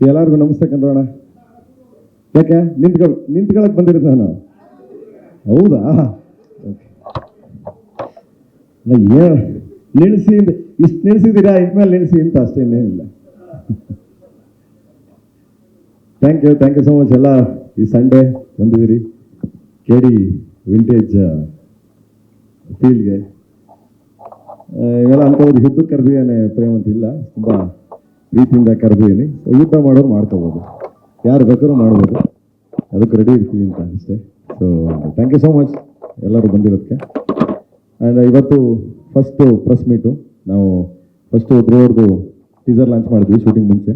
ಎಲ್ಲರಿಗೂ ನಮಸ್ತೆ ಕಣ್ರೋಣ ಯಾಕೆ? ನಿಂತ್ಕೊಳ್ ನಿಂತ್ಕೊಳಕ್ ಬಂದಿರೋದು ನಾನು? ಹೌದಾ. ನಿಲ್ಸಿ ಏನ್ ನಿಲ್ಲಿಸಿ ಇಷ್ಟು ನಿಲ್ಲಿಸಿದ್ದೀರಾ ಇನ್ಮೇಲೆ ನಿಲ್ಲಿಸಿ ಅಂತ ಅಷ್ಟೇ ಇನ್ನೇನಿಲ್ಲ. Thank you thank you so much ಎಲ್ಲ. ಈ ಸಂಡೇ ಬಂದಿದ್ದೀರಿ. ಕೆ ಡಿ ವಿಂಟೇಜ್ ಫೀಲ್ಡ್ಗೆ ಇವೆಲ್ಲ ಅನ್ಕೋಬೋದು ಯುದ್ಧಕ್ಕೆ ಕರೆದಿದ್ದೇನೆ, ಪ್ರೇಮ್ ಅಂತ ಇಲ್ಲ. ತುಂಬ ಪ್ರೀತಿಯಿಂದ ಕರೆದಿದ್ದೀನಿ. ಯುದ್ಧ ಮಾಡೋರು ಮಾಡ್ಕೋಬೋದು ಯಾರು ಬೇಕಾದ್ರೂ ಮಾಡ್ಬೋದು. ಅದಕ್ಕೆ ರೆಡಿ ಇರ್ತೀವಿ ಅಂತ ಅಷ್ಟೇ. So thank you so much ಎಲ್ಲರೂ ಬಂದಿರೋದಕ್ಕೆ. ಆ್ಯಂಡ್ ಇವತ್ತು ಫಸ್ಟು ಪ್ರೆಸ್ ಮೀಟು ನಾವು ಫಸ್ಟು ಒಬ್ಬರವ್ರದ್ದು ಟೀಸರ್ ಲಾಂಚ್ ಮಾಡಿದ್ವಿ ಶೂಟಿಂಗ್ ಮುಂಚೆ.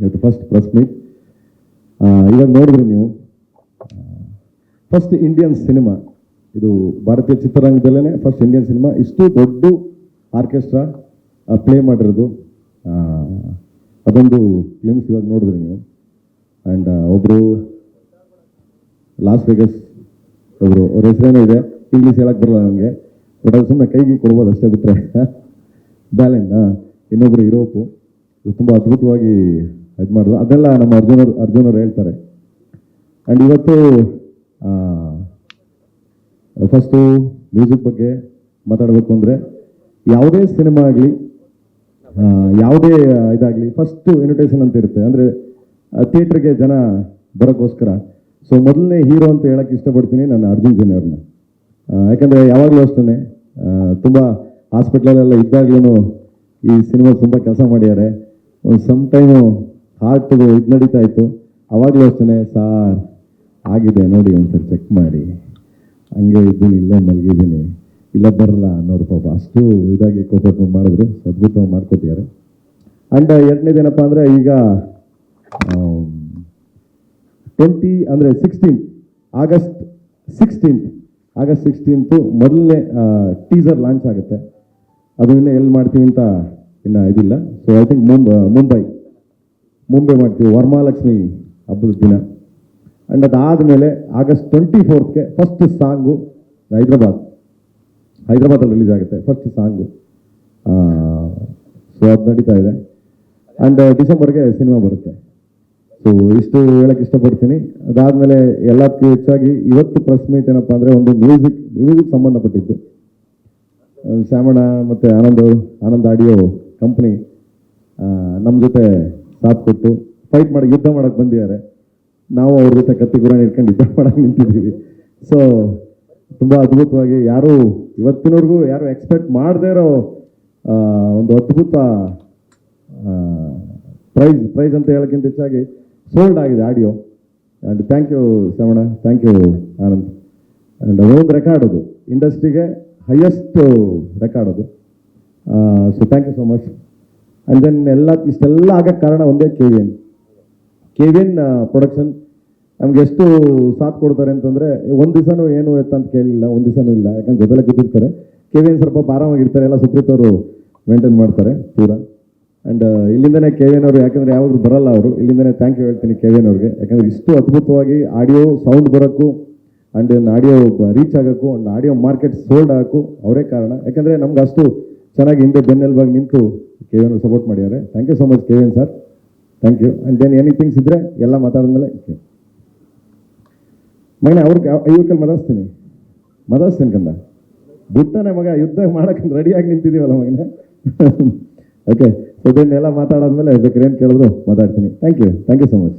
ಇವತ್ತು ಫಸ್ಟ್ ಪ್ರೆಸ್ ಮೀಟ್ ಇವಾಗ ನೋಡಿದ್ರಿ ನೀವು. ಫಸ್ಟ್ ಇಂಡಿಯನ್ ಸಿನಿಮಾ ಇದು ಭಾರತೀಯ ಚಿತ್ರರಂಗದಲ್ಲೇ ಫಸ್ಟ್ ಇಂಡಿಯನ್ ಸಿನಿಮಾ ಇಷ್ಟು ದೊಡ್ಡ ಆರ್ಕೆಸ್ಟ್ರಾ ಪ್ಲೇ ಮಾಡಿರೋದು. ಅದೊಂದು ಫಿಲ್ಮ್ಸ್ ಇವಾಗ ನೋಡಿದ್ರಿ ನೀವು. ಆ್ಯಂಡ್ ಒಬ್ಬರು ಲಾಸ್ ವೇಗಸ್ ಒಬ್ಬರು ಅವ್ರ ಹೆಸರೇನೋ ಇದೆ. ಇಂಗ್ಲೀಷ್ ಹೇಳಕ್ಕೆ ಬರಲ್ಲ ನನಗೆ ಬಟ್ ಅದು ಸುಮ್ಮನೆ ಕೈಗೆ ಕೊಡ್ಬೋದು ಅಷ್ಟೇ ಬಿಟ್ಟರೆ ಬ್ಯಾಲೆನ್ ಇನ್ನೊಬ್ಬರು ಯುರೋಪು ತುಂಬ ಅದ್ಭುತವಾಗಿ ಇದು ಮಾಡಿದ್ರು ಅದೆಲ್ಲ ನಮ್ಮ ಅರ್ಜುನರು ಅರ್ಜುನರು ಹೇಳ್ತಾರೆ. ಆ್ಯಂಡ್ ಇವತ್ತು ಫಸ್ಟು ಮ್ಯೂಸಿಕ್ ಬಗ್ಗೆ ಮಾತಾಡಬೇಕು ಅಂದರೆ ಯಾವುದೇ ಸಿನಿಮಾ ಆಗಲಿ ಯಾವುದೇ ಇದಾಗಲಿ ಫಸ್ಟು ಇನ್ವಿಟೇಷನ್ ಅಂತ ಇರುತ್ತೆ. ಅಂದರೆ ಥಿಯೇಟ್ರಿಗೆ ಜನ ಬರೋಕ್ಕೋಸ್ಕರ. ಸೊ ಮೊದಲನೇ ಹೀರೋ ಅಂತ ಹೇಳಕ್ಕೆ ಇಷ್ಟಪಡ್ತೀನಿ ನಾನು ಅರ್ಜುನ್ ಜನ್ ಅವ್ರನ್ನ. ಯಾಕಂದರೆ ಯಾವಾಗಲೂ ಅಷ್ಟೇ ತುಂಬ ಹಾಸ್ಪಿಟ್ಲಲ್ಲೆಲ್ಲ ಇದ್ದಾಗ್ಲೂ ಈ ಸಿನಿಮಾ ತುಂಬ ಕೆಲಸ ಮಾಡಿದ್ದಾರೆ ಒಂದು ಸಮ್ ಟೈಮು ಹಾರ್ಟ್ದು ಇದು ನಡೀತಾ ಇತ್ತು. ಅವಾಗಲೂ ಅಷ್ಟೇ ಸಾರ್, ಆಗಿದೆ ನೋಡಿ ಒಂದ್ಸರಿ ಚೆಕ್ ಮಾಡಿ. ಹಂಗೆ ಇದ್ದೀನಿ, ಇಲ್ಲೇ ಮಲಗಿದ್ದೀನಿ. ಇಲ್ಲ ಬರಲ್ಲ ಅನ್ನೋರು ಪಾಪ. ಅಷ್ಟು ಇದಾಗಿ ಕೋಪರೇಟ್ ಮಾಡಿದ್ರು. ಅದ್ಭುತವಾಗಿ ಮಾಡ್ಕೊತಿದ್ದಾರೆ ಆ್ಯಂಡ್ ಎರಡನೇದೇನಪ್ಪ ಅಂದರೆ ಈಗ ಟ್ವೆಂಟಿ ಅಂದರೆ sixteen August sixteenth August sixteenth ಮೊದಲನೇ ಟೀಸರ್ ಲಾಂಚ್ ಆಗುತ್ತೆ. ಅದು ಇನ್ನೂ ಎಲ್ಲಿ ಮಾಡ್ತೀವಿ ಅಂತ ಇನ್ನು ಇದಿಲ್ಲ. ಸೊ ಐ ಥಿಂಕ್ ಮುಂಬ ಮುಂಬೈ ಮುಂಬೈ ಮಾಡ್ತೀವಿ. ವರಮಹಾಲಕ್ಷ್ಮಿ ಹಬ್ಬದ ದಿನ. ಆ್ಯಂಡ್ ಅದಾದಮೇಲೆ ಆಗಸ್ಟ್ ಟ್ವೆಂಟಿ ಫೋರ್ತ್ಗೆ ಫಸ್ಟ್ ಸಾಂಗು ಹೈದ್ರಾಬಾದ್. ಹೈದ್ರಾಬಾದಲ್ಲಿ ರಿಲೀಸ್ ಆಗುತ್ತೆ ಫಸ್ಟ್ ಸಾಂಗು ಸೊ ಅದು ನಡೀತಾ ಇದೆ. ಆ್ಯಂಡ್ ಡಿಸೆಂಬರ್ಗೆ ಸಿನಿಮಾ ಬರುತ್ತೆ. ಸೊ ಇಷ್ಟು ಹೇಳಕ್ಕೆ ಇಷ್ಟಪಡ್ತೀನಿ. ಅದಾದಮೇಲೆ ಎಲ್ಲದಕ್ಕೂ ಹೆಚ್ಚಾಗಿ ಇವತ್ತು ಪ್ರೆಸ್ ಮೀಟ್ ಏನಪ್ಪ ಅಂದರೆ ಒಂದು ಮ್ಯೂಸಿಕ್ ಮ್ಯೂಸಿಕ್ ಸಂಬಂಧಪಟ್ಟಿದ್ದು. ಶ್ಯಾಮಣ್ಣ ಮತ್ತು ಆನಂದ್ ಆನಂದ್ ಆಡಿಯೋ ಕಂಪ್ನಿ ನಮ್ಮ ಜೊತೆ ಸಾಥ್ ಕೊಟ್ಟು ಫೈಟ್ ಮಾಡಿ ಯುದ್ಧ ಮಾಡೋಕ್ಕೆ ಬಂದಿದ್ದಾರೆ. ನಾವು ಅವ್ರ ಜೊತೆ ಕತ್ತಿ ಗುರಾಣಿ ಇಟ್ಕೊಂಡು ಯುದ್ಧ ಮಾಡಕ್ಕೆ ನಿಂತಿದ್ದೀವಿ. ಸೊ ತುಂಬ ಅದ್ಭುತವಾಗಿ ಯಾರು ಇವತ್ತಿನವರೆಗೂ ಯಾರು ಎಕ್ಸ್ಪೆಕ್ಟ್ ಮಾಡದೇ ಇರೋ ಒಂದು ಅದ್ಭುತ ಪ್ರೈಸ್ ಪ್ರೈಸ್ ಅಂತ ಹೇಳೋಕ್ಕಿಂತ ಹೆಚ್ಚಾಗಿ ಸೋಲ್ಡ್ ಆಗಿದೆ audio and thank you Shravana thank you Anand and ಅದೊಂದು ರೆಕಾರ್ಡ್ ಅದು. ಇಂಡಸ್ಟ್ರಿಗೆ ಹೈಯೆಸ್ಟ್ ರೆಕಾರ್ಡ್ ಅದು. So thank you so much and then ಎಲ್ಲ, ಇಷ್ಟೆಲ್ಲ ಆಗೋಕ್ಕೆ ಕಾರಣ ಒಂದೇ K V N K V N production ನಮ್ಗೆ ಎಷ್ಟು ಸಾಥ್ ಕೊಡ್ತಾರೆ ಅಂತಂದರೆ ಒಂದು ದಿವಸನೂ ಏನು ಎತ್ತಂತ ಕೇಳಿಲ್ಲ, ಒಂದು ದಿವಸನೂ ಇಲ್ಲ. ಯಾಕಂದ್ರೆ ಜೊತೆಲೆ ಕೂತಿರ್ತಾರೆ. ಕೆ ವಿ ಎನ್ ಸ್ವಲ್ಪ ಆರಾಮಾಗಿರ್ತಾರೆ, ಎಲ್ಲ ಸುಪ್ರೀತ್ ಅವರು ಮೇಂಟೈನ್ ಮಾಡ್ತಾರೆ ಪೂರ. ಆ್ಯಂಡ್ ಇಲ್ಲಿಂದನೇ ಕೆ ವಿ ಎನ್ ಅವರು, ಯಾಕಂದ್ರೆ ಯಾವಾಗಲೂ ಬರಲ್ಲ ಅವರು. ಇಲ್ಲಿಂದನೇ ಥ್ಯಾಂಕ್ ಯು ಹೇಳ್ತೀನಿ ಕೆ ವಿ ಎನ್ ಅವ್ರಿಗೆ. ಯಾಕಂದ್ರೆ ಇಷ್ಟು ಅದ್ಭುತವಾಗಿ ಆಡಿಯೋ ಸೌಂಡ್ ಬರೋಕ್ಕೂ ಆ್ಯಂಡ್ ಆಡಿಯೋ ರೀಚ್ ಆಗೋಕ್ಕೂ ಆ್ಯಂಡ್ ಆಡಿಯೋ ಮಾರ್ಕೆಟ್ ಸೋಲ್ಡ್ ಆಗೋಕ್ಕೂ ಅವರೇ ಕಾರಣ. ಯಾಕಂದರೆ ನಮ್ಗೆ ಅಷ್ಟು ಚೆನ್ನಾಗಿ ಹಿಂದೆ ಬೆನ್ನೆಲ್ಬಾಗಿ ನಿಂತು ಕೆ ವಿ ಎನ್ ಸಪೋರ್ಟ್ ಮಾಡಿದ್ದಾರೆ. Thank you so much K V N sir thank you and then anythings ಇದ್ದರೆ ಎಲ್ಲ ಮಾತಾಡಿದ್ಮೇಲೆ ಮಗನೇ ಅವ್ರಿಗೆ ಇವ್ರಲ್ಲಿ ಮದಸ್ತೀನಿ ಮದಾಸ್ತೀನಿ ಕಂದ. ಬಿಡ್ತಾನೆ ಮಗ ಯುದ್ಧ ಮಾಡಕ್ಕೆ ರೆಡಿಯಾಗಿ ನಿಂತಿದ್ದೀವಲ್ಲ ಮಗನೇ? ಓಕೆ ಸೊ ಇದನ್ನೆಲ್ಲ ಮಾತಾಡಾದ್ಮೇಲೆ ಬೇಕಾದ್ರೆ ಏನು ಕೇಳಿದ್ರು ಮಾತಾಡ್ತೀನಿ. Thank you thank you so much